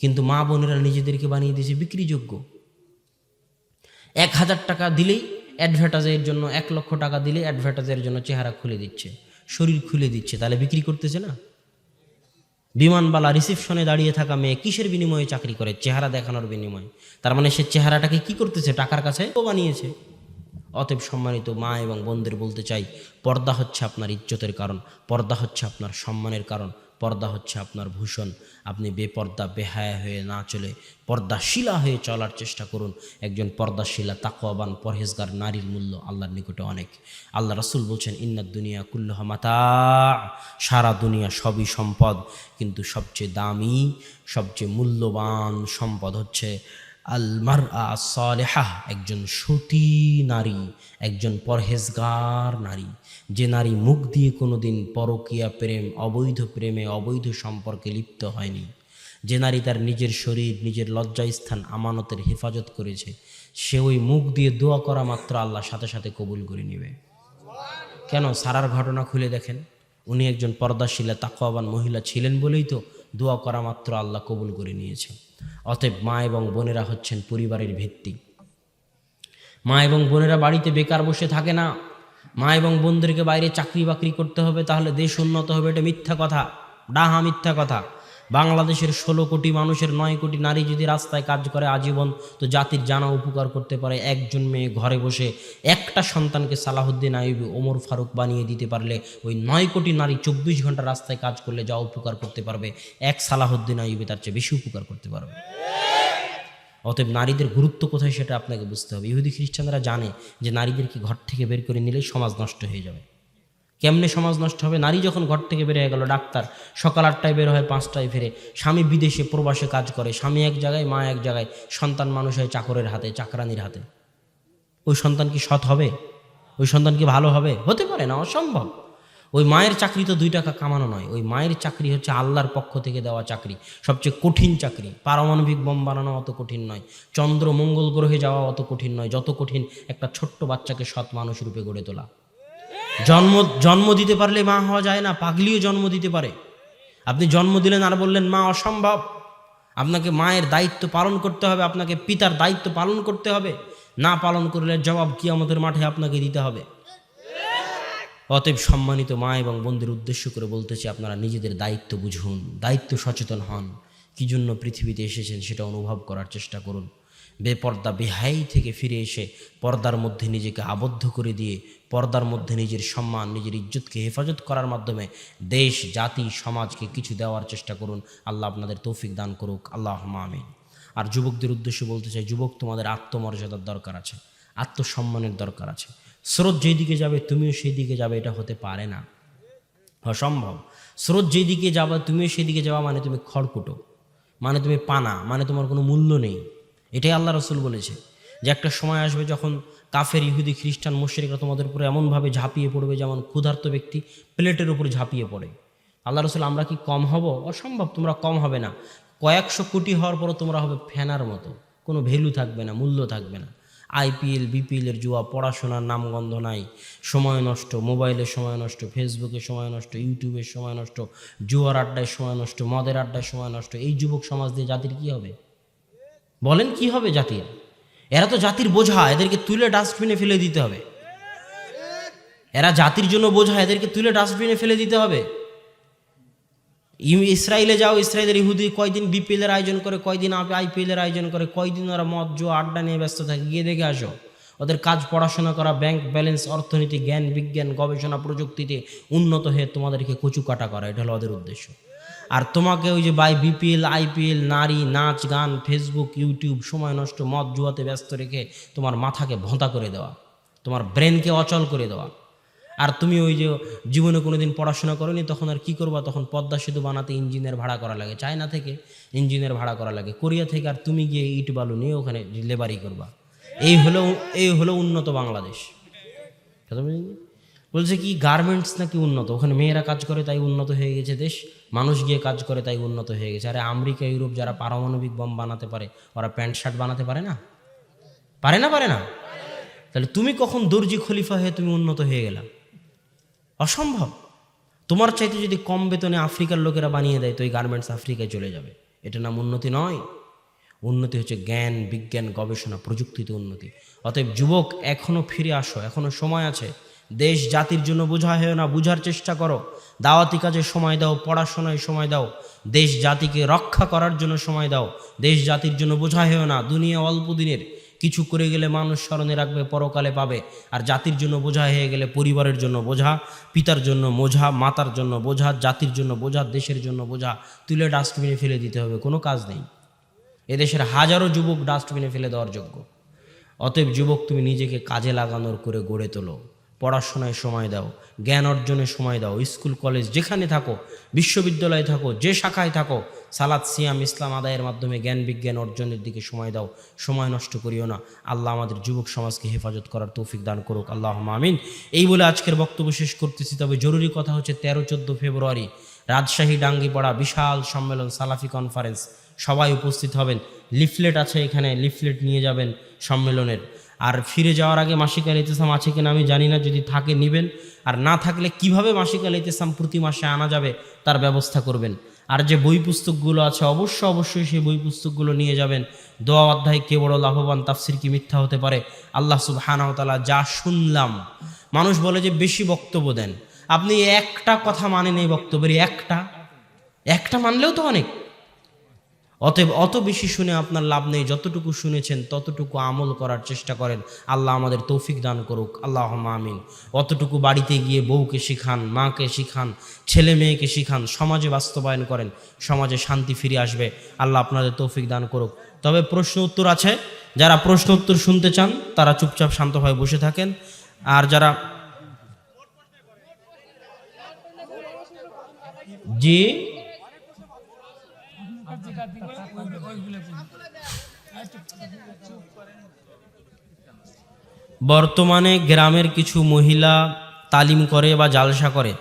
কিন্তু মা বোনেরা নিজেদেরকে বানিয়ে দিয়েছে বিক্রিযোগ্য। এক হাজার টাকা দিলেই অ্যাডভার্টাইজের জন্য, এক লক্ষ টাকা দিলে অ্যাডভার্টাইজের জন্য চেহারা খুলে দিচ্ছে, শরীর খুলে দিচ্ছে, তাহলে বিক্রি করতেছে না? বিমানবালা রিসিপশনে দাঁড়িয়ে থাকা মেয়ে কিসের বিনিময়ে চাকরি করে? চেহারা দেখানোর বিনিময়ে। তার মানে সে চেহারাটাকে কি করতেছে? টাকার কাছে ও বানিয়েছে। অতএব সম্মানিত মা এবং বোনদের বলতে চাই, পর্দা হচ্ছে আপনার ইজ্জতের কারণ, পর্দা হচ্ছে আপনার সম্মানের কারণ। পর্দা হচ্ছে আপনার ভূষণ। আপনি বেপর্দা, বেহায়া হয়ে না চলে পর্দাশিলা হয়ে চলার চেষ্টা করুন। একজন পর্দাশিলা, তাকওয়াবান, পরহেজগার, নারীর মূল্য আল্লাহর নিকটে অনেক। আল্লাহ রসুল বলছেন ইন্নার দুনিয়া কুল্লহ মাতা। সারা দুনিয়া সবই সম্পদ, কিন্তু সবচেয়ে দামি, সবচেয়ে মূল্যবান সম্পদ হচ্ছে আলমার সালেহা, একজন সতী নারী, একজন পরহেজগার নারী। যে নারী মুখ দিয়ে কোনোদিন পরকীয়া প্রেম, অবৈধ প্রেমে অবৈধ সম্পর্কে লিপ্ত হয়নি। যে নারী তার নিজের শরীর, নিজের লজ্জাস্থান, আমানতের হেফাজত করেছে, সে ওই মুখ দিয়ে দোয়া করা মাত্র আল্লাহ সাথে সাথে কবুল করে নেবে। কেন? সারার ঘটনা খুলে দেখেন। উনি একজন পর্দাশীলা, তাকওয়াবান মহিলা ছিলেন বলেই তো দোয়া করা মাত্র আল্লাহ কবুল করে নিয়েছে। অতএব মা এবং বোনেরা হচ্ছেন পরিবারের ভিত্তি। মা এবং বোনেরা বাড়িতে বেকার বসে থাকে না। মা এবং বোনদেরকে বাইরে চাকরি বাকরি করতে হবে, তাহলে দেশ উন্নত হবে, এটা মিথ্যা কথা। ডাহা মিথ্যা কথা। বাংলাদেশের ষোলো কোটি মানুষের নয় কোটি নারী যদি রাস্তায় কাজ করে আজীবন, তো জাতির জানা উপকার করতে পারে একজন মেয়ে ঘরে বসে। একটা সন্তানকে সালাহুদ্দিন আইবি ওমর ফারুক বানিয়ে দিতে পারলে ওই নয় কোটি নারী চব্বিশ ঘণ্টা রাস্তায় কাজ করলে যা উপকার করতে পারবে, এক সালাহুদ্দিন আইবি তার চেয়ে বেশি উপকার করতে পারবে। অতএব নারীদের গুরুত্ব কোথায় সেটা আপনাকে বুঝতে হবে। ইহুদি খ্রিস্টানরা জানে যে নারীদেরকে ঘর থেকে বের করে নিলেই সমাজ নষ্ট হয়ে যাবে। কেমনে সমাজ নষ্ট হবে? নারী যখন ঘর থেকে বের হয়ে গেল, ডাক্তার, সকাল আটটায় বের হয় পাঁচটায় ফিরে, স্বামী বিদেশে প্রবাসে কাজ করে, স্বামী এক জায়গায়, মা এক জায়গায়, সন্তান মানুষ হয় চাকরের হাতে, চাকরানির হাতে। ওই সন্তান কি সৎ হবে? ওই সন্তান কি ভালো হবে? হতে পারে না, অসম্ভব। ওই মায়ের চাকরি তো দুই টাকা কামানো নয়। ওই মায়ের চাকরি হচ্ছে আল্লাহর পক্ষ থেকে দেওয়া চাকরি, সবচেয়ে কঠিন চাকরি। পারমাণবিক বোম বানানো অত কঠিন নয়। চন্দ্র মঙ্গল গ্রহে যাওয়া অত কঠিন নয়। যত কঠিন একটা ছোট্ট বাচ্চাকে সৎ মানুষ রূপে গড়ে তোলা। জন্ম জন্ম দিতে পারলে মা হওয়া যায় না, পাগলিও জন্ম দিতে পারে। আপনি জন্ম দিলেন আর বললেন, মা, অসম্ভব। আপনাকে মায়ের দায়িত্ব পালন করতে হবে, আপনাকে পিতার দায়িত্ব পালন করতে হবে। না পালন করলে জবাব কি আমাদের মাঠে আপনাকে দিতে হবে। অতএব সম্মানিত মা এবং বন্ধুর উদ্দেশ্য করে বলতেছি, আপনারা নিজেদের দায়িত্ব বুঝুন, দায়িত্ব সচেতন হন। কি জন্য পৃথিবীতে এসেছেন সেটা অনুভব করার চেষ্টা করুন। বেপর্দা বেহাই থেকে ফিরে এসে পর্দার মধ্যে নিজেকে আবদ্ধ করে দিয়ে পর্দার মধ্যে নিজের সম্মান, নিজের ইজ্জতকে হেফাজত করার মাধ্যমে দেশ, জাতি, সমাজকে কিছু দেওয়ার চেষ্টা করুন। আল্লাহ আপনাদের তৌফিক দান করুক। আল্লাহ আমিন। আর যুবকদের উদ্দেশ্যে বলতে চাই, যুবক তোমাদের আত্মমর্যাদার দরকার আছে, আত্মসম্মানের দরকার আছে। স্রোত যেদিকে যাবে, তুমিও সেই দিকে যাবে, এটা হতে পারে না। অসম্ভব। স্রোত যেদিকে যাবে, তুমিও সেদিকে যাওয়া মানে তুমি খড়কুটো। মানে তুমি পানা মানে তোমার কোনো মূল্য নেই। এটাই আল্লাহ রসুল বলেছে যে একটা সময় আসবে যখন কাফের, ইহুদি, খ্রিস্টান, মুশরিকরা তোমাদের উপরে এমনভাবে ঝাঁপিয়ে পড়বে যেমন ক্ষুধার্ত ব্যক্তি প্লেটের উপরে ঝাঁপিয়ে পড়ে। আল্লাহ রসুল, আমরা কি কম হব? অসম্ভব, তোমরা কম হবে না। কয়েকশো কোটি হওয়ার পরও তোমরা হবে ফ্যানার মতো। কোনো ভ্যালু থাকবে না, মূল্য থাকবে না। আইপিএল বিপিএলের জুয়া, পড়াশোনার নামগন্ধ নাই। সময় নষ্ট মোবাইলের সময় নষ্ট, ফেসবুকে সময় নষ্ট ইউটিউবের সময় নষ্ট, জুয়ার আড্ডায় সময় নষ্ট, মদের আড্ডায় সময় নষ্ট। এই যুবক সমাজ দিয়ে জাতির কি হবে? বলেন কি হবে জাতির? এরা তো জাতির বোঝা, এদেরকে তুলে ডাস্টবিনে ফেলে দিতে হবে। এরা জাতির জন্য বোঝা, এদেরকে তুলে ডাস্টবিনে ফেলে দিতে হবে। ইসরায়েলে যাও ইসরায়েলের ইহুদি কয়দিন বিপিএল এর আয়োজন করে, কয়দিন আইপিএল এর আয়োজন করে, কয়দিন ওরা মদ, জো, আড্ডা নিয়ে ব্যস্ত থাকে, গিয়ে দেখে আসো। ওদের কাজ পড়াশোনা করা, ব্যাংক ব্যালেন্স, অর্থনীতি, জ্ঞান, বিজ্ঞান, গবেষণা প্রযুক্তিতে উন্নত হয়ে তোমাদেরকে কচু কাটা করা, এটা হলো ওদের উদ্দেশ্য। আর তোমাকে ওই যে বাই বিপিএল, আইপিএল, নারী, নাচ, গান ফেসবুক ইউটিউব সময় নষ্ট, মদ জুয়াতে ব্যস্ত রেখে তোমার মাথাকে ভোঁতা করে দেওয়া, তোমার ব্রেনকে অচল করে দেওয়া। আর তুমি ওই যে জীবনে কোনোদিন পড়াশোনা করোনি, তখন আর কি করবা? তখন পদ্মা সেতু বানাতে ইঞ্জিনের ভাড়া করা লাগে, চায়না থেকে ইঞ্জিনের ভাড়া করা লাগে, কোরিয়া থেকে আর তুমি গিয়ে ইট বালু নিয়ে ওখানে লেবারি করবা। এই হলো এই হলো উন্নত বাংলাদেশ? বলছে কি গার্মেন্টস নাকি উন্নত। ওখানে মেয়েরা কাজ করে, তাই উন্নত হয়ে গেছে দেশ। মানুষ গিয়ে কাজ করে, তাই উন্নত হয়ে গেছে। আরে আমেরিকা, ইউরোপ যারা পারমাণবিক বম বানাতে পারে, ওরা প্যান্ট শার্ট বানাতে পারে না? পারে না পারে না? তাহলে তুমি কখন দর্জি খলিফা হয়ে তুমি উন্নত হয়ে গেলা? অসম্ভব। তোমার চাইতে যদি কম বেতনে আফ্রিকার লোকেরা বানিয়ে দেয়, তো এই গার্মেন্টস আফ্রিকায় চলে যাবে। এটা নাম উন্নতি নয়। উন্নতি হচ্ছে জ্ঞান, বিজ্ঞান, গবেষণা, প্রযুক্তিতে উন্নতি। অতএব যুবক এখনও ফিরে আসো এখনও সময় আছে। দেশ জাতির জন্য বোঝা হয় না, বুঝার চেষ্টা করো। দাওয়াতি কাজে সময় দাও, পড়াশোনায় সময় দাও। দেশ জাতিকে রক্ষা করার জন্য সময় দাও। দেশ জাতির জন্য বোঝা হয় না, দুনিয়া অল্প দিনের। কিছু করে গেলে মানুষ স্মরণে রাখবে, পরকালে পাবে। আর জাতির জন্য বোঝা হয়ে গেলে পরিবারের জন্য বোঝা, পিতার জন্য বোঝা, মাতার জন্য বোঝা, জাতির জন্য বোঝা, দেশের জন্য বোঝা। তুলে ডাস্টবিনে ফেলে দিতে হবে, কোনো কাজ নেই। এদেশের হাজারো যুবক ডাস্টবিনে ফেলে দেওয়ার যোগ্য। অতএব যুবক তুমি নিজেকে কাজে লাগানোর করে গড়ে তোলো। পড়াশোনায় সময় দাও, জ্ঞান অর্জনে সময় দাও, স্কুল, কলেজ, যেখানে থাকো, বিশ্ববিদ্যালয়ে থাকো, যে শাখায় থাকো সালাদ সিয়াম, ইসলাম আদায়ের মাধ্যমে জ্ঞান বিজ্ঞান অর্জনের দিকে সময় দাও, সময় নষ্ট করিও না। আল্লাহ আমাদের যুবক সমাজকে হেফাজত করার তৌফিক দান করুক। আল্লাহ আমিন। এই বলে আজকের বক্তব্য শেষ করতেছি, তবে জরুরি কথা হচ্ছে তেরো, চোদ্দ ফেব্রুয়ারি, রাজশাহী, ডাঙ্গিপাড়া, বিশাল সম্মেলন, সালাফি কনফারেন্স সবাই উপস্থিত হবেন। লিফলেট আছে এখানে, লিফলেট নিয়ে যাবেন সম্মেলনের। আর ফিরে যাওয়ার আগে মাসিকাল ইতেসাম আছে কিনা আমি জানি না, যদি থাকে নেবেন। আর না থাকলে কীভাবে মাসিকাল ইতেসাম প্রতি মাসে আনা যাবে, তার ব্যবস্থা করবেন। আর যে বই পুস্তকগুলো আছে, অবশ্য অবশ্যই সেই বই পুস্তকগুলো নিয়ে যাবেন। দোয়া অধ্যায় কে বড় লাভবান, তাফসির কি মিথ্যা হতে পারে? আল্লাহ সুবহানাহু যা শুনলাম। মানুষ বলে যে বেশি বক্তব্য দেন। আপনি একটা কথা মানেন এই বক্তব্যের একটা? একটা মানলেও তো অনেক। অতএব অত বেশি শুনে আপনার লাভ নেই, যতটুকু শুনেছেন ততটুকু আমল করার চেষ্টা করেন। আল্লাহ আমাদের তৌফিক দান করুক। আল্লাহ আমিন। অতটুকু বাড়িতে গিয়ে বউকে শিখান, মাকে শিখান, ছেলে মেয়েকে শিখান, সমাজে বাস্তবায়ন করেন, সমাজে শান্তি ফিরে আসবে। আল্লাহ আপনাদের তৌফিক দান করুক। তবে প্রশ্ন উত্তর আছে, যারা প্রশ্ন উত্তর শুনতে চান, তারা চুপচাপ শান্তভাবে বসে থাকেন। আর যারা জি? বর্তমানে গ্রামের কিছু মহিলা তালিম করে বা জালসা করে।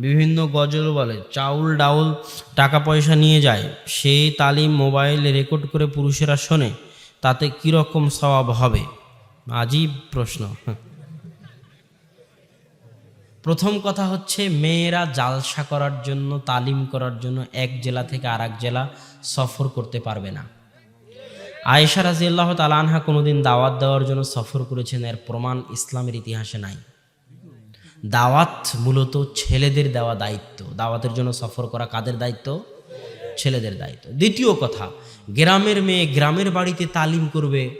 বিভিন্ন গজল বলে, চাউল, ডাউল টাকা পয়সা নিয়ে যায়। সেই তালিম মোবাইলে রেকর্ড করে পুরুষেরা শোনে, তাতে কীরকম স্বভাব হবে? আজীব প্রশ্ন। প্রথম কথা হচ্ছে মেয়েরা জালসা করার জন্য, তালিম করার জন্য এক জেলা থেকে আর জেলা সফর করতে পারবে না। আয়েশা রাজি আল্লাহ তালানহা কোনোদিন দাওয়াত দেওয়ার জন্য সফর করেছেন, এর প্রমাণ ইসলামের ইতিহাসে নাই। দাওয়াত মূলত ছেলেদের দেওয়া দায়িত্ব। দাওয়াতের জন্য সফর করা কাদের দায়িত্ব? ছেলেদের দায়িত্ব। দ্বিতীয় কথা, গ্রামের মেয়ে গ্রামের বাড়িতে তালিম করবে,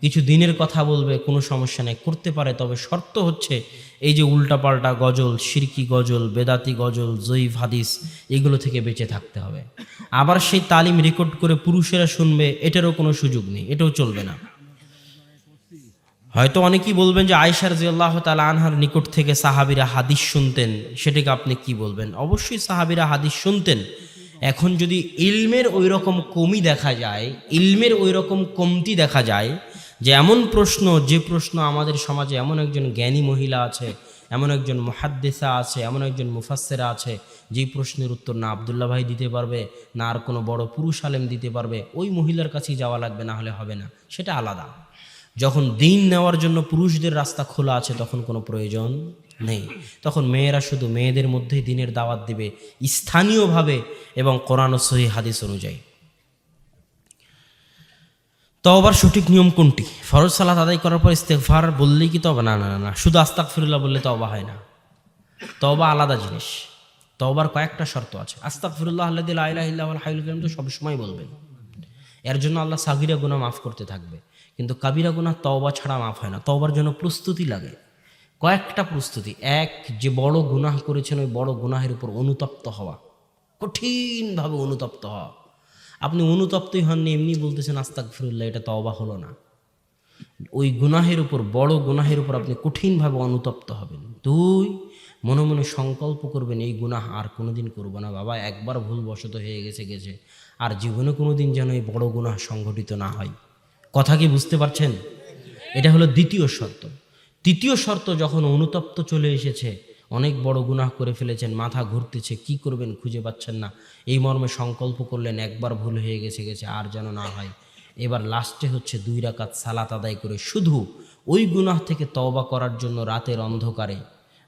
কিছু দিনের কথা বলবে, কোনো সমস্যা নেই, করতে পারে, তবে শর্ত হচ্ছে এই যে উল্টাপাল্টা গজল, সিরকি গজল, বেদাতি গজল, জয়ীফ হাদিস, এগুলো থেকে বেঁচে থাকতে হবে। আবার সেই তালিম রেকর্ড করে পুরুষেরা শুনবে, এটারও কোনো সুযোগ নেই, এটাও চলবে না। হয়তো অনেকেই বলবেন যে আয়সার জিয়াল্লাহ তালা আনহার নিকট থেকে সাহাবিরা হাদিস শুনতেন, সেটাকে আপনি কি বলবেন? অবশ্যই সাহাবিরা হাদিস শুনতেন। এখন যদি ইলমের ওই রকম কমই দেখা যায়, ইলমের ওই রকম কমতি দেখা যায় যে এমন প্রশ্ন, যে প্রশ্ন আমাদের সমাজে এমন একজন জ্ঞানী মহিলা আছে, এমন একজন মহাদ্দেসা আছে, এমন একজন মুফাসেরা আছে যেই প্রশ্নের উত্তর না আবদুল্লাহ ভাই দিতে পারবে, না আর কোনো বড় পুরুষ আলেম দিতে পারবে, ওই মহিলার কাছেই যাওয়া লাগবে, না হলে হবে না। সেটা আলাদা। যখন দিন নেওয়ার জন্য পুরুষদের রাস্তা খোলা আছে, তখন কোনো প্রয়োজন নেই। তখন মেয়েরা শুধু মেয়েদের মধ্যেই দিনের দাওয়াত দিবে, স্থানীয়ভাবে এবং কোরআন সহি হাদিস অনুযায়ী। তওবার সঠিক নিয়ম কোনটি? ফরজ সালাত আদায় করার পর ইস্তেকফার বললেই কি তবা না না না শুধু আস্তাক ফিরুল্লাহ বললে তবা হয় না। তবা আলাদা জিনিস। তবার কয়েকটা শর্ত আছে। আস্তাক ফিরুল্লাহ আল্লাহ আল্লাহ হাইল তো সবসময় বলবেন এর জন্য আল্লাহ সাগিরা গুণা মাফ করতে থাকবে। কিন্তু কাবিরা গুণা তওবা ছাড়া মাফ হয় না। তওবার জন্য প্রস্তুতি লাগে। কয়েকটা প্রস্তুতি। এক, যে বড় গুনাহ করেছেন, ওই বড় গুনাহের উপর অনুতপ্ত হওয়া। কঠিনভাবে অনুতপ্ত হওয়া। আপনি অনুতপ্তই হননি, এমনি বলতেছেন আস্তাক ফিরুল্লাহ এটা তওবা হলো না। ওই গুনাহের উপর, বড় গুনাহের উপর আপনি কঠিনভাবে অনুতপ্ত হবেন। দুই, মনে মনে সংকল্প করবেন, এই গুনাহ আর কোনোদিন করব না। বাবা, একবার ভুলবশত হয়ে গেছে গেছে। আর জীবনে কোনো দিন যেন এই বড় গুনাহ সংঘটিত না হয়। কথা কি বুঝতে পারছেন? এটা হলো দ্বিতীয় শর্ত। তৃতীয় শর্ত, যখন অনুতপ্ত চলে এসেছে অনেক বড় গুনাহ করে ফেলেছেন, মাথা ঘুরতেছে, কি করবেন খুঁজে পাচ্ছেন না। এই মর্মে সংকল্প করলেন, একবার ভুল হয়ে গেছে গেছে, আর যেন না হয়। এবার লাস্টে হচ্ছে দুই রাকাত সালাত আদায় করে শুধু ওই গুনাহ থেকে তওবা করার জন্য রাতের অন্ধকারে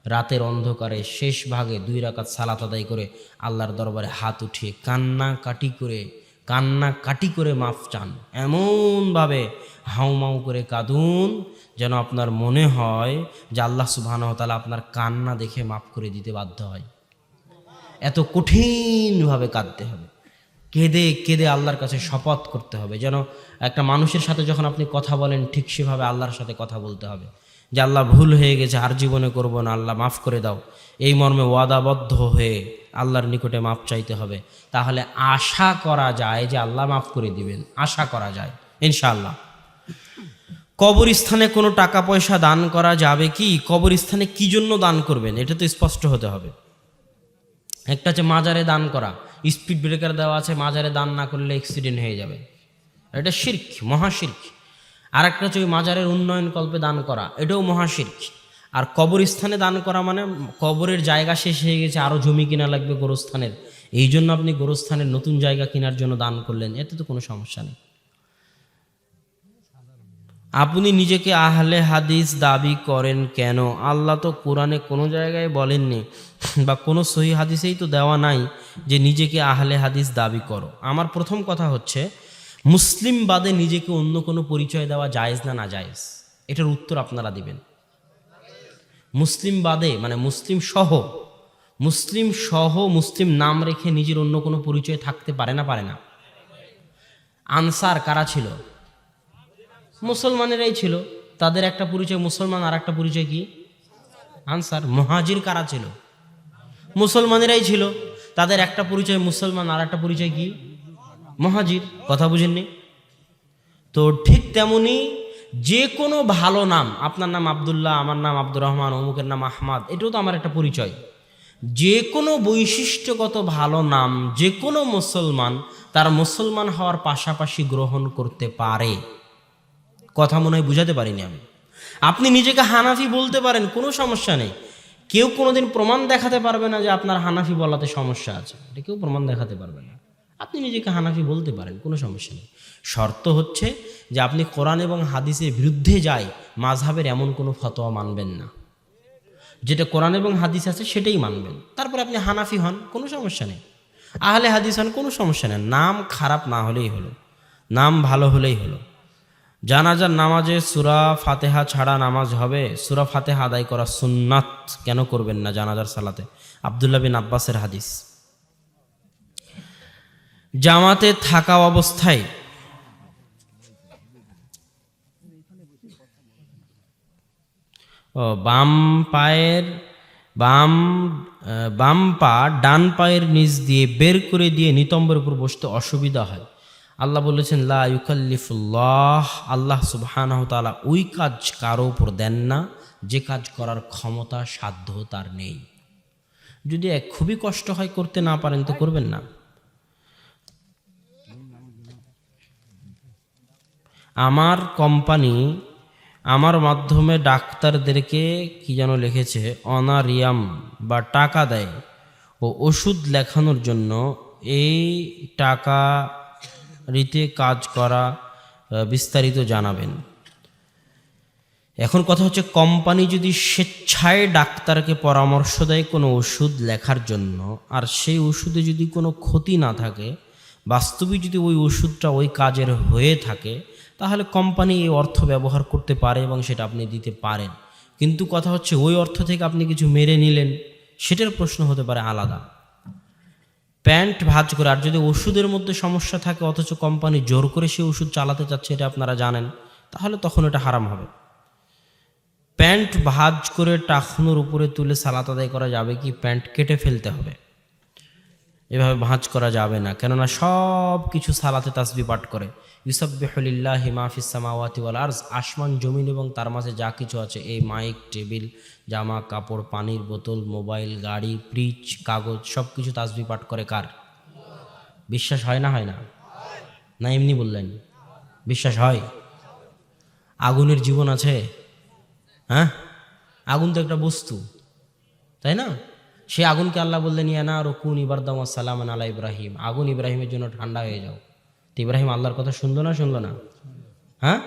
রাতের অন্ধকারে শেষ ভাগে দুই রাকাত সালাত আদায় করে আল্লাহর দরবারে হাত উঠিয়ে কান্না কাটি করে কান্না কাটি করে মাফ চান। এমনভাবে হাউমাউ করে কাঁদুন যেন আপনার মনে হয় যে আল্লাহ সুবাহানতালা আপনার কান্না দেখে মাফ করে দিতে বাধ্য হয়। এত কঠিনভাবে কাঁদতে হবে। কেঁদে কেঁদে আল্লাহর কাছে শপথ করতে হবে যেন একটা মানুষের সাথে যখন আপনি কথা বলেন ঠিক সেভাবে আল্লাহর সাথে কথা বলতে হবে। যে আল্লাহ ভুল হয়ে গেছে, আর জীবনে করব না, আল্লাহ মাফ করে দাও। এই মর্মে ওয়াদাবদ্ধ হয়ে আল্লাহর নিকটে মাফ চাইতে হবে। তাহলে আশা করা যায় যে আল্লাহ মাফ করে দিবেন। আশা করা যায়, ইনশাআল্লাহ। কবরস্থানে কোনো টাকা পয়সা দান করা যাবে কি? কবরস্থানে কি জন্য দান করবেন? এটা তো স্পষ্ট হতে হবে। একটা হচ্ছে মাজারে দান করা। স্পিড ব্রেকার দেওয়া আছে, মাজারে দান না করলে অ্যাক্সিডেন্ট হয়ে যাবে। এটা শির্ক, মহাশির্ক। আর একটা হচ্ছে ওই মাজারের উন্নয়ন কল্পে দান করা, এটাও মহাশির্ক। আর কবরস্থানে দান করা মানে কবরের জায়গা শেষ হয়ে গেছে আরও জমি কিনা লাগবে গোরস্থানের। এই জন্য আপনি গোরস্থানের নতুন জায়গা কেনার জন্য দান করলেন, এতে তো কোনো সমস্যা নেই। আপনি নিজেকে আহলে হাদিস দাবি করেন কেন? আল্লাহ তো কোরআনে কোনো জায়গায় বলেননি, বা কোনো সহি হাদিসেই তো দেওয়া নাই যে নিজেকে আহলে হাদিস দাবি করো। আমার প্রথম কথা হচ্ছে মুসলিম বাদে নিজেকে অন্য কোনো পরিচয় দেওয়া জায়েজ না না জায়েজ? এটার উত্তর আপনারা দিবেন। মুসলিম বাদে মানে মুসলিম সহ মুসলিম সহ মুসলিম নাম রেখে নিজের অন্য কোনো পরিচয় থাকতে পারে না পারে না। আনসার কারা ছিল? মুসলমানেরাই ছিল। তাদের একটা পরিচয় মুসলমান, আর একটা পরিচয় কি? আনসার, মহাজির কারা ছিল? মুসলমানেরাই ছিল। তাদের একটা পরিচয় মুসলমান, আর একটা পরিচয় কি? মহাজির, কথা বুঝেননি? তো ঠিক তেমনি যে কোনো ভালো নাম, আপনার নাম আবদুল্লাহ, আমার নাম আব্দুর রহমান, অমুকের নাম আহমাদ, এটাও তো আমার একটা পরিচয়। যে কোনো বৈশিষ্ট্যগত ভালো নাম, যে কোনো মুসলমান তার মুসলমান হওয়ার পাশাপাশি গ্রহণ করতে পারে। কথা মনে হয় বুঝাতে পারিনি আমি। আপনি নিজেকে হানাফি বলতে পারেন, কোনো সমস্যা নেই। কেউ কোনোদিন প্রমাণ দেখাতে পারবে না যে আপনার হানাফি বলাতে সমস্যা আছে। এটা কেউ প্রমাণ দেখাতে পারবে না। আপনি নিজেকে হানাফি বলতে পারেন, কোনো সমস্যা নেই। শর্ত হচ্ছে যে আপনি কোরআন এবং হাদিসের বিরুদ্ধে যায় মাঝহাবের এমন কোনো ফতোয়া মানবেন না। যেটা কোরআন এবং হাদিস আছে সেটাই মানবেন। তারপর আপনি হানাফি হন, কোনো সমস্যা নেই। আহলে হাদিস হন, কোনো সমস্যা নেই। নাম খারাপ না হলেই হলো। নাম ভালো হলেই হলো। জানাজার নামাজে সুরা ফাতেহা ছাড়া নামাজ হবে। সুরা ফাতেহা আদায় করা সুন্নাত কেন করবেন না জানাজার সালাতে? আবদুল্লাহ বিন আব্বাসের হাদিস। জামাতে থাকা অবস্থায় বাম পায়ের, বাম বাম পা ডান পায়ের নিচ দিয়ে বের করে দিয়ে নিতম্বের উপর বসতে অসুবিধা হয়। আল্লাহ বলেছেন, লা আল্লাহ সুবহানাহ ওই কাজ কারও উপর দেন না। যে কাজ করার ক্ষমতা, সাধ্য তার নেই। যদি খুবই কষ্ট হয় করতে না পারেন তো করবেন না। আমার কোম্পানি আমার মাধ্যমে ডাক্তারদেরকে কি যেন লিখেছে, অনারিয়াম বা টাকা দেয় ও ওষুধ লেখানোর জন্য এই টাকা রীতে কাজ করা বিস্তারিত জানাবেন। এখন কথা হচ্ছে, কোম্পানি যদি স্বেচ্ছায় ডাক্তারকে পরামর্শ দেয় কোনো ওষুধ লেখার জন্য, আর সেই ওষুধে যদি কোনো ক্ষতি না থাকে বাস্তবিক যদি ওই ওষুধটা ওই কাজের হয়ে থাকে, তাহলে কোম্পানি এই অর্থ ব্যবহার করতে পারে এবং সেটা আপনি দিতে পারেন। কিন্তু কথা হচ্ছে ওই অর্থ থেকে আপনি কিছু মেরে নিলেন, সেটার প্রশ্ন হতে পারে আলাদা। প্যান্ট ভাঁজ করে, আর যদি ওষুধের মধ্যে সমস্যা থাকে, অথচ কোম্পানি জোর করে সেই ওষুধ চালাতে চাচ্ছে, এটা আপনারা জানেন, তাহলে তখন এটা হারাম হবে। প্যান্ট ভাঁজ করে টাকনুর উপরে তুলে সালাত আদায় করা যাবে কি? প্যান্ট কেটে ফেলতে হবে। এভাবে ভাঁজ করা যাবে না। কেননা সব কিছু সালাতে তাসবি পাঠ করে। ইউসাবিহুলিল্লাহ হিমাফিস সামাওয়াতি ওয়াল আরজ, আসমান, জমিন এবং তার মাঝে যা কিছু আছে, এই মাইক, টেবিল, জামা, কাপড়, পানির বোতল, মোবাইল, গাড়ি, ফ্রিজ, কাগজ সব কিছু তাসবি পাঠ করে কার? বিশ্বাস হয় না হয় না? না, এমনি বললেন। বিশ্বাস হয়? আগুনের জীবন আছে? হ্যাঁ? আগুন তো একটা বস্তু, তাই না? সে আগুনকে আল্লাহ বললেন ইয়ানা রকুন ইবারদাম সালাম আলা ইব্রাহিম। আগুন ইব্রাহিমের জন্য ঠান্ডা হয়ে যাও। তো ইব্রাহিম আল্লাহর কথা শুনলো না শুনলো না? হ্যাঁ?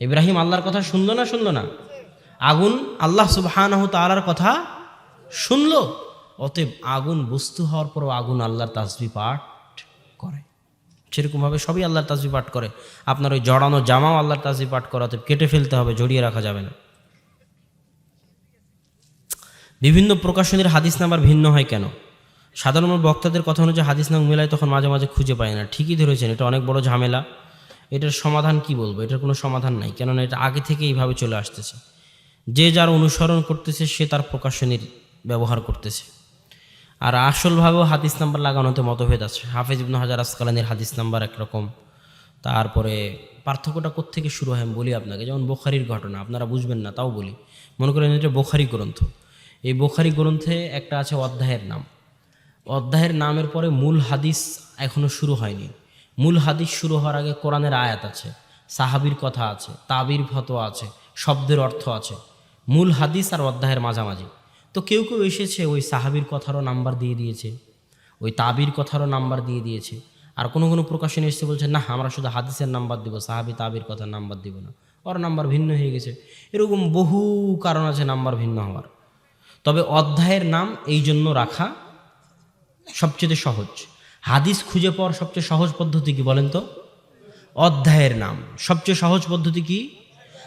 ইব্রাহিম আল্লাহর কথা শুনলো না শুনলো না? আগুন আল্লাহ সুবহানাহু তাআলার কথা শুনলো? অতএব আগুন বস্তু হওয়ার পরও আগুন আল্লাহর তাসবি পাঠ করে। সেরকমভাবে সবই আল্লাহর তাসবি পাঠ করে। আপনার ওই জড়ানো জামাও আল্লাহর তাসবি পাঠ করে করাতে কেটে ফেলতে হবে, জড়িয়ে রাখা যাবে না। বিভিন্ন প্রকাশনীর হাদিস নাম্বার ভিন্ন হয় কেন? সাধারণ বক্তাদের কথা অনুযায়ী হাদিস নাম মেলায় তখন মাঝে মাঝে খুঁজে পায় না। ঠিকই ধরেছেন, এটা অনেক বড় ঝামেলা। এটার সমাধান কি বলব? এটার কোনো সমাধান নাই, কেননা এটা আগে থেকে এইভাবে চলে আসতেছে। যে যার অনুসরণ করতেছে, সে তার প্রকাশনীর ব্যবহার করতেছে। আর আসলভাবেও হাদিস নাম্বার লাগানোতে মতভেদ আছে। হাফেজ ইবনু হাজার আসকালানির হাদিস নাম্বার একরকম। তারপরে পার্থক্যটা কোত্থেকে শুরু হয় আমি বলি আপনাকে, যেমন বোখারির ঘটনা, আপনারা বুঝবেন না, তাও বলি। মনে করেন এটা বোখারি গ্রন্থ। এই বোখারি গ্রন্থে একটা আছে অধ্যায়ের নাম। অধ্যায়ের নামের পরে মূল হাদিস এখনও শুরু হয়নি। মূল হাদিস শুরু হওয়ার আগে কোরআনের আয়াত আছে, সাহাবির কথা আছে, তাবির ফতোয়া আছে, শব্দের অর্থ আছে। মূল হাদিস আর অধ্যায়ের মাঝামাঝি। তো কেউ কেউ এসেছে ওই সাহাবির কথারও নাম্বার দিয়ে দিয়েছে, ওই তাবির কথারও নাম্বার দিয়ে দিয়েছে। আর কোনো কোনো প্রকাশনে এসে বলছে, না, আমরা শুধু হাদিসের নাম্বার দিব, সাহাবি তাবির কথার নাম্বার দিব না। ওর নাম্বার ভিন্ন হয়ে গেছে। এরকম বহু কারণ আছে নাম্বার ভিন্ন হওয়ার। তবে অধ্যায়ের নাম এই জন্য রাখা সবচেয়ে সহজ। হাদিস খুঁজে পাওয়ার সবচেয়ে সহজ পদ্ধতি কি বলেন তো? অধ্যায়ের নাম। সবচেয়ে সহজ পদ্ধতি কি?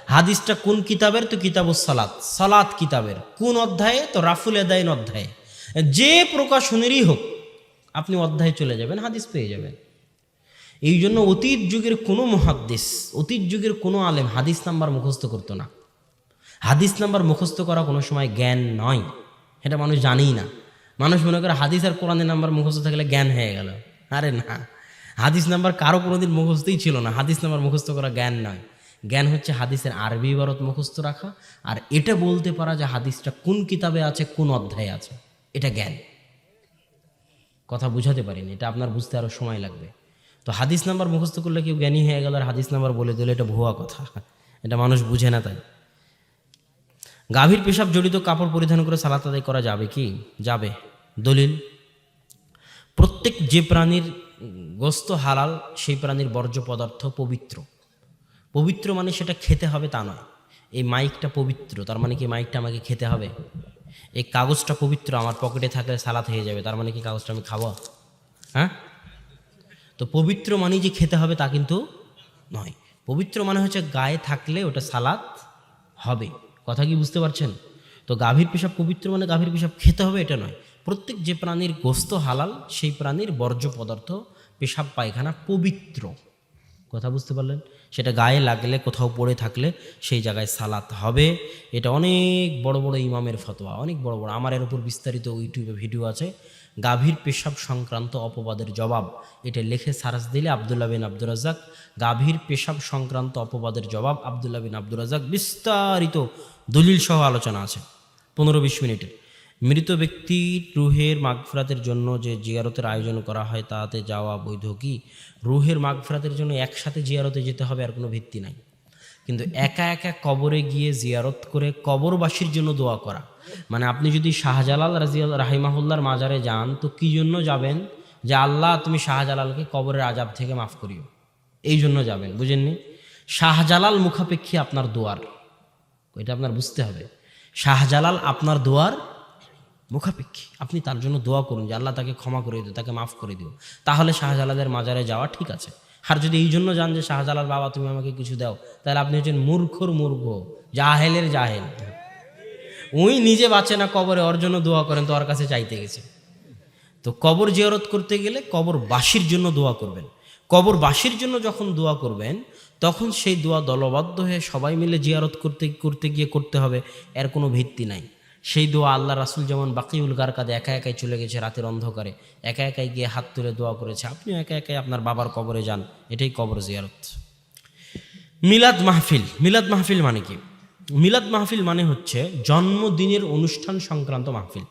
হাদিসটা কোন কিতাবের? তো কিতাব সালাত। সালাত কিতাবের। কোন অধ্যায়ে? তো রাফুল এদাইন অধ্যায়ে। যে প্রকাশনেরই হোক, আপনি অধ্যায়ে চলে যাবেন, হাদিস পেয়ে যাবেন। এই জন্য অতীত যুগের কোনো মহাদ্দেশ, অতীত যুগের কোনো আলেম হাদিস নাম্বার মুখস্থ করতো না। হাদিস নাম্বার মুখস্থ করা কোনো সময় জ্ঞান নয়। এটা মানুষ জানেই না। মানুষ মনে করে হাদিস আর কোরআনের নাম্বার মুখস্থ থাকলে জ্ঞান হয়ে গেল। আরে না। হাদিস নাম্বার কারও কোনোদিন মুখস্থই ছিল না। হাদিস নাম্বার মুখস্থ করা জ্ঞান নয়। জ্ঞান হচ্ছে হাদিসের আরবি ইবারত মুখস্থ রাখা আর এটা বলতে পারা যে হাদিসটা কোন কিতাবে আছে, কোন অধ্যায়ে আছে। এটা জ্ঞান। কথা বুঝাতে পারিনি। এটা আপনার বুঝতে আরও সময় লাগবে। তো হাদিস নাম্বার মুখস্থ করলে কেউ জ্ঞানী হয়ে গেল আর হাদিস নাম্বার বলে দিলে, এটা ভুয়া কথা। এটা মানুষ বুঝে না তাই। গাভীর পেশাব জড়িত কাপড় পরিধান করে সালাত আদায় করা যাবে কি? যাবে। দলিল, প্রত্যেক যে প্রাণীর গোস্ত হালাল, সেই প্রাণীর বর্জ্য পদার্থ পবিত্র। পবিত্র মানে সেটা খেতে হবে তা নয়। এই মাইকটা পবিত্র, তার মানে কি মাইকটা আমাকে খেতে হবে? এই কাগজটা পবিত্র, আমার পকেটে থাকলে সালাত হয়ে যাবে, তার মানে কি কাগজটা আমি খাব? হ্যাঁ? তো পবিত্র মানে যে খেতে হবে তা কিন্তু নয়। পবিত্র মানে হচ্ছে গায়ে থাকলে ওটা সালাত হবে। কথা কি বুঝতে পারছেন? তো গাভীর পেশাব পবিত্র মানে গাভীর পেশাব খেতে হবে, এটা নয়। প্রত্যেক যে প্রাণীর গোস্ত হালাল, সেই প্রাণীর বর্জ্য পদার্থ পেশাব পায়খানা পবিত্র। কথা বুঝতে পারলেন? সেটা গায়ে লাগলে, কোথাও পড়ে থাকলে সেই জায়গায় সালাত হবে। এটা অনেক বড় বড় ইমামের ফতোয়া, অনেক বড় বড়। আমার এর উপর বিস্তারিত ইউটিউবে ভিডিও আছে। গাভীর পেশাব সংক্রান্ত অপবাদের জবাব। এটা লিখে সারাস দিলে আবদুল্লাহ বিন আব্দুর রাজাক গাভীর পেশাব সংক্রান্ত অপবাদের জবাব আবদুল্লাহ বিন আব্দুর রাজাক বিস্তারিত দলিল সহ আলোচনা আছে। পনেরো বিশ মিনিটের। মৃত ব্যক্তির রুহের মাগফরাতের জন্য যে জিয়ারতের আয়োজন করা হয় তাতে যাওয়া বৈধ কি? রুহের মাগফরাতের জন্য একসাথে জিয়ারতে যেতে হবে আর কোনো ভিত্তি নাই। কিন্তু একা একা কবরে গিয়ে জিয়ারত করে কবরবাসীর জন্য দোয়া করা। মানে আপনি যদি শাহজালাল রাজিয়াল, রাহিমাহুল্লার মাজারে যান, তো কি জন্য যাবেন? যে আল্লাহ, তুমি শাহজালালকে কবরের আজাব থেকে মাফ করিও। এই জন্য যাবেন, বুঝেননি? শাহজালাল মুখাপেক্ষী আপনার দোয়ার। এটা আপনার বুঝতে হবে। শাহজালাল আপনার দোয়ার মুখাপেক্ষী। আপনি তার জন্য দোয়া করুন যে আল্লাহ তাকে ক্ষমা করে দিও, তাকে মাফ করে দিও। তাহলে শাহজালালের মাজারে যাওয়া ঠিক আছে। আর যদি এই জন্য যান যে, শাহজালাল বাবা, তুমি আমাকে কিছু দাও তাহলে আপনি হচ্ছেন মূর্খর মূর্খ, জাহেলের জাহেল। ওই নিজে বাঁচে না কবরে, ওর জন্য দোয়া করেন, তো ওর কাছে চাইতে গেছে। তো কবর জিয়ারত করতে গেলে কবর বাসির জন্য দোয়া করবেন। কবর বাসির জন্য যখন দোয়া করবেন, তখন সেই দোয়া দলবদ্ধ হয়ে সবাই মিলে জিয়ারত করতে করতে গিয়ে করতে হবে, এর কোনো ভিত্তি নাই। সেই দোয়া আল্লাহ রাসুল যেমন বাকিউল গার কাদে একা একাই চলে গেছে রাতের অন্ধকারে, একা একাই গিয়ে হাত তুলে দোয়া করেছে, আপনিও একা একাই আপনার বাবার কবরে যান, এটাই কবর জিয়ারত। মিলাদ মাহফিল মিলাদ মাহফিল মানে কি? মিলাদ মাহফিল মানে হচ্ছে জন্মদিনের অনুষ্ঠান সংক্রান্ত মাহফিল।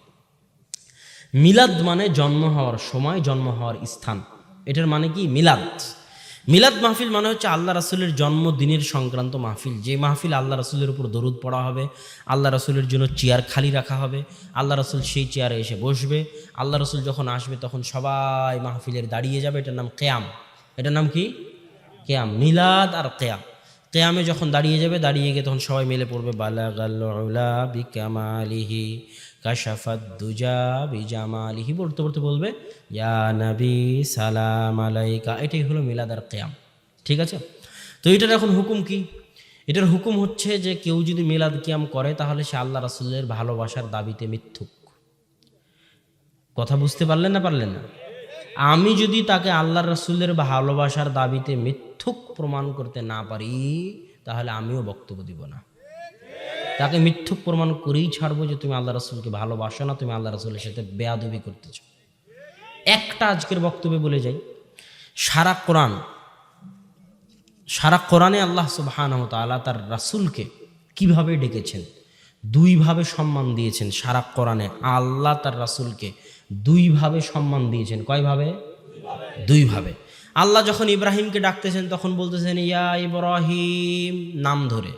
মিলাদ মানে জন্ম হওয়ার সময়, জন্ম হওয়ার স্থান। এটার মানে কি? মিলাদ। মিলাদ মাহফিল মানে হচ্ছে আল্লাহ রাসুলের জন্মদিনের সংক্রান্ত মাহফিল। যে মাহফিল আল্লাহ রাসুলের উপর দরুদ পড়া হবে, আল্লাহ রাসুলের জন্য চেয়ার খালি রাখা হবে, আল্লাহ রাসুল সেই চেয়ারে এসে বসবে, আল্লাহ রাসুল যখন আসবে তখন সবাই মাহফিলের দাঁড়িয়ে যাবে, এটার নাম কেয়াম। এটার নাম কি? কেয়াম, মিলাদ আর কেয়াম। কেয়ামে যখন দাঁড়িয়ে যাবে, দাঁড়িয়ে গিয়ে তখন সবাই মিলে পড়বে বালাগাল্লা বিকামালিহি। কাশাফাত দুজা বিজামালিহি, পড়তে পড়তে বলবে, ইয়া নবী, সালাম আলাইকা। এটাই হলো মিলাদার কেয়াম। ঠিক আছে? তো এটার এখন হুকুম কি? এটার হুকুম হচ্ছে যে কেউ যদি মিলাদ কিয়াম করে, তাহলে সে আল্লাহ রাসুলের ভালোবাসার দাবিতে মিথ্যুক। কথা বুঝতে পারলেন না পারলেন না? আমি যদি তাকে আল্লাহ রসুলের ভালোবাসার দাবিতে মিথ্যুক প্রমাণ করতে না পারি, তাহলে আমিও বক্তব্য দিব না। তাকে মিথ্যুক প্রমাণ করেই ছাড়বো যে তুমি আল্লাহ রসুলকে ভালোবাসো না, তুমি আল্লাহ রসুলের সাথে বেয়াদবি করতেছ। একটা আজকের বক্তব্যে বলে যাই, সারা কোরআন, সারা কোরআনে আল্লাহ সুবহানাহু তাআলা তার রাসূলকে কীভাবে ডেকেছেন? দুইভাবে সম্মান দিয়েছেন সারা কোরআনে। আল্লাহ তার রাসূলকে দুইভাবে সম্মান দিয়েছেন। কয়ভাবে? দুইভাবে। আল্লাহ যখন ইব্রাহিমকে ডাকতেছেন, তখন বলতেছেন, ইয়া ইব্রাহিম, নাম ধরে।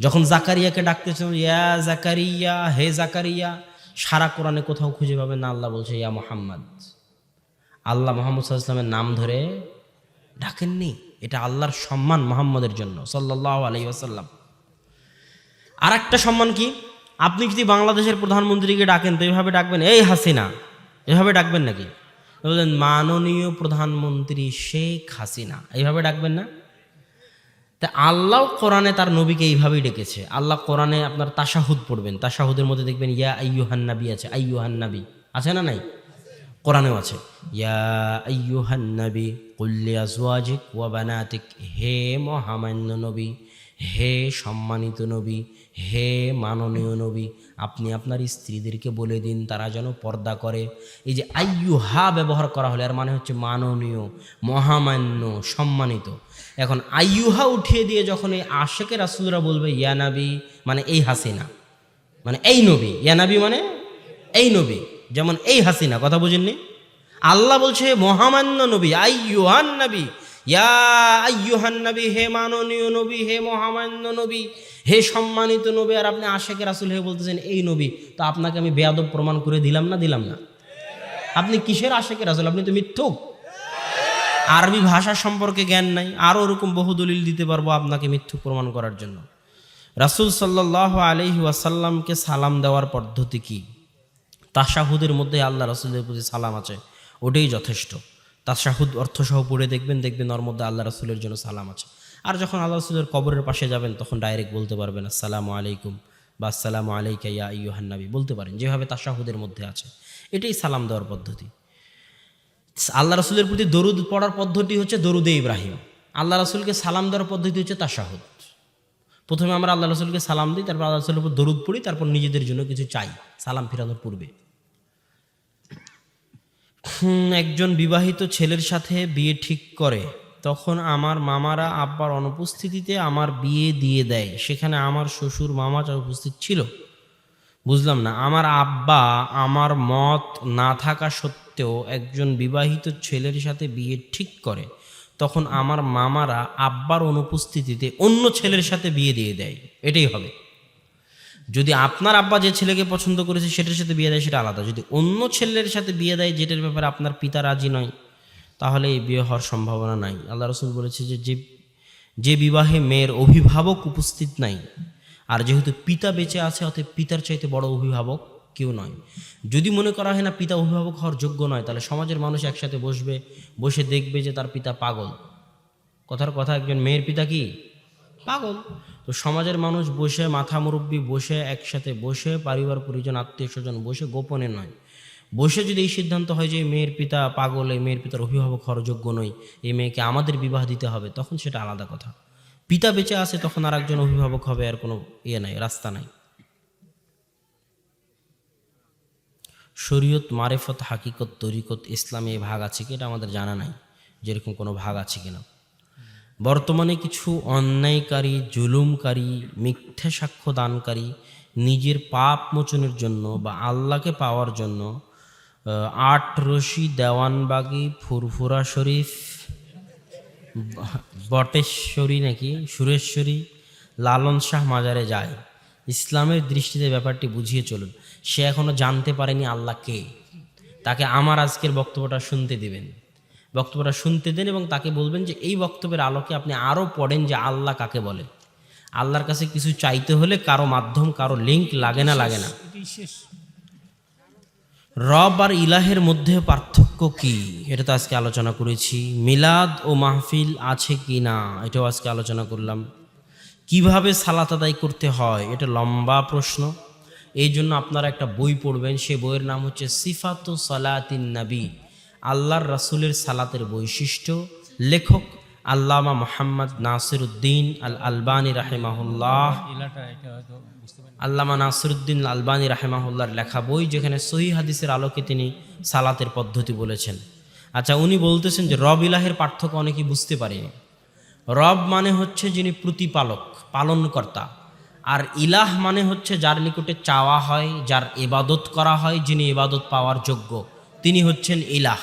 যখন জাকারিয়াকে ডাকতেছেন ইয়া জাকারিয়া, হে জাকারিয়া, সারা কোরআনে কোথাও খুঁজে পাবেন না? আল্লাহ বলছে, ইয়া মোহাম্মদ। আল্লাহ মোহাম্মদ সাল্লামের নাম ধরে ডাকেননি। এটা আল্লাহর সম্মান মোহাম্মদের জন্য সাল্লাহ আলাই আসাল্লাম আর একটা সম্মান কি? আপনি যদি বাংলাদেশের প্রধানমন্ত্রীকে ডাকেন, তো এইভাবে ডাকবেন, এই হাসিনা, এভাবে ডাকবেন নাকি? বললেন, মাননীয় প্রধানমন্ত্রী শেখ হাসিনা। এইভাবে ডাকবেন না? তা আল্লাহ কোরআনে তার নবীকে এইভাবেই ডেকেছে। আল্লাহ কোরআনে আপনার তাশাহুদ পড়বেন। তাশাহুদের মধ্যে দেখবেন, ইয়া আইয়ুহান নাবি আছে। আইয়ুহান নাবি আছে না নাই? কোরআনেও আছে। ইয়া আইয়ুহান নবী কুল্লি আজওয়াজিক ওয়া বানাতিক। হে মহামান্য নবী, হে সম্মানিত নবী, হে মাননীয় নবী, আপনি আপনার স্ত্রীদেরকে বলে দিন, তারা যেন পর্দা করে। এই যে আইয়ু হা ব্যবহার করা হলে আর মানে হচ্ছে মাননীয়, মহামান্য, সম্মানিত। এখন আইয়ুহা উঠিয়ে দিয়ে যখন এই আশেকের রাসুলরা বলবে, ইয়া নাবি মানে এই হাসিনা মানে এই নবী, ইয়া নাবি মানে এই নবী, যেমন এই হাসিনা, কথা বুঝেননি? আল্লাহ বলছে মহামান্য নবী, আইয়ুহান নবী, ইয়া আইয়ুহান নবী, হে মাননীয় নবী, হে মহামান্য নবী, হে সম্মানিত নবী আর আপনি আশেকে রাসুল হে বলতেছেন, এই নবী তো আপনাকে আমি বেয়াদব প্রমাণ করে দিলাম না দিলাম না? আপনি কিসের আশেকে রাসুল? আপনি তো মিথ্যুক। আরবি ভাষা সম্পর্কে জ্ঞান নাই আরও ওরকম বহু দলিল দিতে পারব আপনাকে মিথ্যুক প্রমাণ করার জন্য। রাসুল সাল্লাহ আলহি ওয়াসাল্লামকে সালাম দেওয়ার পদ্ধতি কি? তাশাহুদের মধ্যে আল্লাহ রসুলের প্রতি সালাম আছে, ওটাই যথেষ্ট। তাশাহুদ অর্থসহ পড়ে দেখবেন দেখবেন ওর মধ্যে আল্লাহ রসুলের জন্য সালাম আছে। আর যখন আল্লাহ রসুলের কবরের পাশে যাবেন, তখন ডাইরেক্ট বলতে পারবেন, আসসালামু আলাইকুম বা আসসালামু আলাইকা ইয়া ইউহান্নাবি বলতে পারেন, যেভাবে তাশাহুদের মধ্যে আছে। এটাই সালাম দেওয়ার পদ্ধতি। আল্লাহ রসুলের প্রতি দরুদ পড়ার পদ্ধতি হচ্ছে দরুদে ইব্রাহিম। আল্লাহ রসুলকে সালাম দেওয়ার পদ্ধতি হচ্ছে তাশাহুদ। প্রথমে আমরা আল্লাহ রসুলকে সালাম দিই, তারপর আল্লাহ রসুলের উপর দরুদ পড়ি, তারপর নিজেদের জন্য কিছু চাই, সালাম ফিরানোর পূর্বে। একজন বিবাহিত ছেলের সাথে বিয়ে ঠিক করে, তখন আমার মামারা আব্বার অনুপস্থিতিতে আমার বিয়ে দিয়ে দেয়। সেখানে আমার শ্বশুর, মামা যা উপস্থিত ছিল বুঝলাম না, আমার আব্বা আমার মত না থাকা সত্ত্বেও একজন বিবাহিত ছেলের সাথে বিয়ে ঠিক করে, তখন আমার মামারা আব্বার অনুপস্থিতিতে অন্য ছেলের সাথে বিয়ে দিয়ে দেয়, এটাই হবে। যদি আপনার আব্বা যে ছেলেকে পছন্দ করেছে সেটার সাথে বিয়ে দেয়, সেটা আলাদা। যদি অন্য ছেলের সাথে বিয়ে দেয়, যেটার ব্যাপারে আপনার পিতা রাজি নয়, তাহলে এই বিয়ে হওয়ার সম্ভাবনা নাই। আল্লাহ রসুল বলেছে যে যে বিবাহে মেয়ের অভিভাবক উপস্থিত নাই আর যেহেতু পিতা বেঁচে আছে, অতএব পিতার চাইতে বড় অভিভাবক কেউ নয়। যদি মনে করা হয় না পিতা অভিভাবক হওয়ার যোগ্য নয়, তাহলে সমাজের মানুষ একসাথে বসবে, বসে দেখবে যে তার পিতা পাগল। কথার কথা, একজন মেয়ের পিতা কি? পাগল। তো সমাজের মানুষ বসে, মাথা মুরব্বী বসে, একসাথে বসে, পরিবার, পরিজন, আত্মীয় স্বজন বসে গোপনে নয়। বসে যদি এই সিদ্ধান্ত হয় যে মেয়ের পিতা পাগল, এই মেয়ের পিতার অভিভাবক হওয়ার যোগ্য নয় এই মেয়েকে আমাদের বিবাহ দিতে হবে, তখন সেটা আলাদা কথা। পিতা বেঁচে আছে, তখন আর একজন অভিভাবক হবে, আর কোনো ইয়ে নাই, রাস্তা নাই। শরীয়ত, মারেফত, হাকিকত, তরিকত, ইসলামে এই ভাগ আছে কি? এটা আমাদের জানা নাই যেরকম কোনো ভাগ আছে কিনা। বর্তমানে কিছু অন্যায়কারী, জুলুমকারী, মিথ্যা সাক্ষ্য দানকারী, নিজের পাপ মোচনের জন্য বা আল্লাহকে পাওয়ার জন্য আট রশি দেওয়ানবাগি, ফুরফুরা শরীফ বটেশ্বরী নাকি, সুরেশ্বরী, লালন শাহ মাজারে যায়। ইসলামের দৃষ্টিতে ব্যাপারটি বুঝিয়ে চলুন। সে এখনও জানতে পারেনি আল্লাহ কে। তাকে আমার আজকের বক্তব্যটা শুনতে দিবেন। বক্তব্যটা শুনতে দেন এবং তাকে বলবেন যে, এই বক্তব্যের আলোকে আপনি আরও পড়েন যে আল্লাহ কাকে বলে। আল্লাহর কাছে কিছু চাইতে হলে কারও মাধ্যম, কারও লিঙ্ক লাগে না লাগে না। রব আর ইলাহের মধ্যে পার্থক্য কি? এটা তো আজকে আলোচনা করেছি। মিলাদ ও মাহফিল আছে কি না এটাও আজকে আলোচনা করলাম। কীভাবে সালাত আদায় করতে হয়? এটা লম্বা প্রশ্ন। এই জন্য আপনারা একটা বই পড়বেন। সে বইয়ের নাম হচ্ছে সিফাতু সালাতিন নাবী। আল্লাহর রাসুলের সালাতের বৈশিষ্ট্য। লেখক আল্লামা মোহাম্মদ নাসির উদ্দিন আল আলবানী রাহেমাহুল্লাহ। আল্লামা নাসরুদ্দিন আলবানী রাহেমাহুল্লার লেখা বই যেখানে সহি হাদিসের আলোকে তিনি সালাতের পদ্ধতি বলেছেন। আচ্ছা উনি বলতেছেন যে রব ইলাহের পার্থক্য অনেকেই বুঝতে পারেনি। রব মানে হচ্ছে যিনি প্রতিপালক, পালনকর্তা। আর ইলাহ মানে হচ্ছে যার নিকটে চাওয়া হয়, যার এবাদত করা হয়, যিনি এবাদত পাওয়ার যোগ্য, তিনি হচ্ছেন ইলাহ।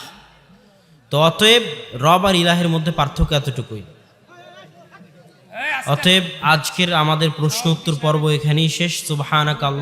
তো অতএব রব আর ইলাহের মধ্যে পার্থক্য এতটুকুই। অতএব আজকের আমাদের প্রশ্ন উত্তর পর্ব এখানেই শেষ। আল্লাহ